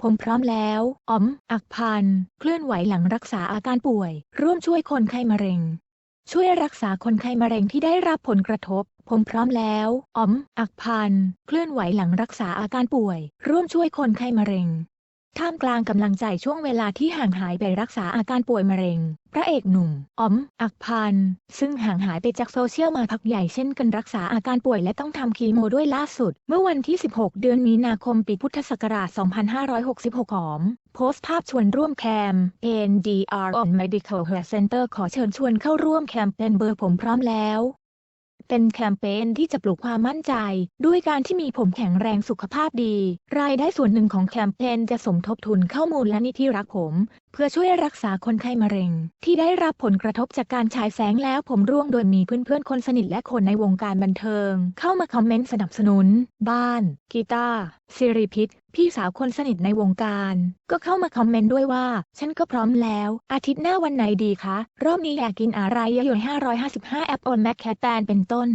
ผมพร้อมแล้ว อ๋อม อักพันเคลื่อนไหวหลังรักษาอาการป่วย ร่วมช่วยคนไข้มะเร็ง ช่วยรักษาคนไข้มะเร็งที่ได้รับผลกระทบ ผมพร้อมแล้ว อ๋อม อักพันเคลื่อนไหวหลังรักษาอาการป่วย ร่วมช่วยคนไข้มะเร็ง ท่ามกลางกำลังใจช่วงเวลาที่ห่างหายไปรักษาอาการป่วยมะเร็ง พระเอกหนุ่มอ๋อม อักพันซึ่งห่างหายไปจากโซเชียลมาพักใหญ่เช่นกันรักษาอาการป่วยและต้องทำคีโมด้วยล่าสุด เมื่อวันที่ 16 เดือนมีนาคมปีพุทธศักราช 2566 หอม โพสต์ภาพชวนร่วมแคม NDR on Medical Health Center ขอเชิญชวนเข้าร่วมแคมเปญเบอร์ผมพร้อมแล้ว เป็นแคมเปญที่จะปลุกความมั่นใจ ด้วยการที่มีผมแข็งแรงสุขภาพดี รายได้ส่วนหนึ่งของแคมเปญจะสมทบทุนเข้ามูลและนิธิรักผมเพื่อช่วยรักษาคนไข้มะเร็ง ที่ได้รับผลกระทบจากการฉายแสงแล้วผมร่วงโดยมีเพื่อนๆ คนสนิทและคนในวงการบันเทิง เข้ามาคอมเมนต์สนับสนุน บ้าน กีตาร์สิริพิษพี่สาวคนสนิทในวงการ ก็เข้ามาคอมเมนต์ด้วยว่า ฉันก็พร้อมแล้ว อาทิตย์หน้าวันไหนดีคะ รอบนี้อยากกินอะไรเยอะๆ555 แอปออนแมคแคตแตนเป็นต้น